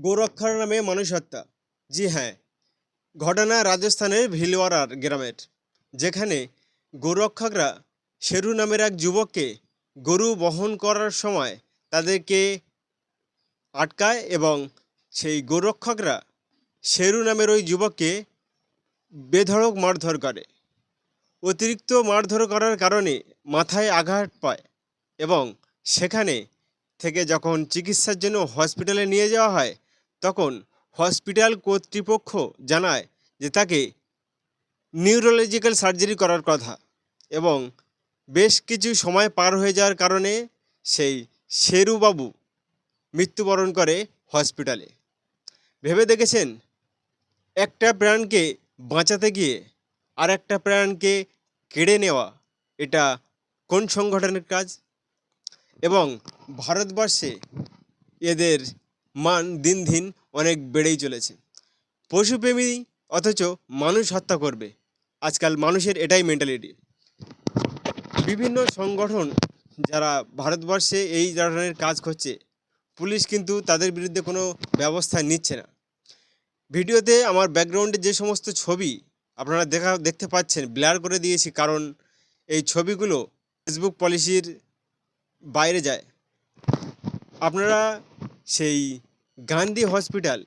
গোরক্ষার নামে মানুষ হত্যা। জি হ্যাঁ ঘটনা রাজস্থানের ভিলওয়ারার গ্রামের, যেখানে গোরক্ষকরা শেরু নামের এক যুবককে গরু বহন করার সময় তাদেরকে আটকায় এবং সেই গোরক্ষকরা শেরু নামের ওই যুবককে বেধড়ক মারধর করে। অতিরিক্ত মারধর করার কারণে মাথায় আঘাত পায় এবং সেখানে থেকে যখন চিকিৎসার জন্য হসপিটালে নিয়ে যাওয়া হয় তখন হসপিটাল কর্তৃপক্ষ জানায় যে তাকে নিউরোলজিক্যাল সার্জারি করার কথা এবং বেশ কিছু সময় পার হয়ে যাওয়ার কারণে সেই শেরুবাবু মৃত্যুবরণ করে হসপিটালে। ভেবে দেখেছেন, একটা প্রাণকে বাঁচাতে গিয়ে আর একটা প্রাণকে কেড়ে নেওয়া এটা কোন সংগঠনের কাজ? এবং ভারতবর্ষে এদের মান দিন দিন অনেক বেড়েই চলেছে। পশুপ্রেমী অথচ মানুষ হত্যা করবে। আজকাল মানুষের এটাই মেন্টালিটি বিভিন্ন সংগঠন যারা ভারতবর্ষে এই ধরনের কাজ করছে, পুলিশ কিন্তু তাদের বিরুদ্ধে কোনো ব্যবস্থা নিচ্ছে না। ভিডিওতে আমার ব্যাকগ্রাউন্ডে যে সমস্ত ছবি আপনারা দেখা, দেখতে পাচ্ছেন, ব্লার করে দিয়েছি কারণ এই ছবিগুলো ফেসবুক পলিসির বাইরে যায়। আপনারা সেই গান্ধী হসপিটাল,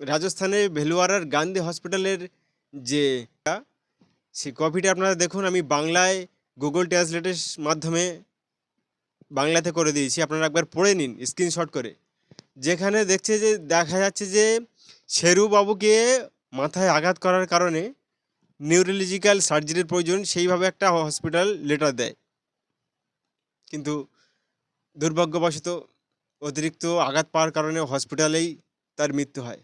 রাজস্থানের ভেলুয়ারার গান্ধী হসপিটালের যে সেই কপিটা আপনারা দেখুন, আমি বাংলায় গুগল ট্রান্সলেটের মাধ্যমে বাংলাতে করে দিয়েছি। আপনারা একবার পড়ে নিন স্ক্রিনশট করে। যেখানে দেখছে যে, দেখা যাচ্ছে যে শেরু বাবুকে মাথায় আঘাত করার কারণে নিউরোলজিক্যাল সার্জারির প্রয়োজন, সেইভাবে একটা হসপিটাল লেটার দেয়। কিন্তু দুর্ভাগ্যবশত অতিরিক্ত আঘাত পাওয়ার কারণে হসপিটালেই তার মৃত্যু হয়।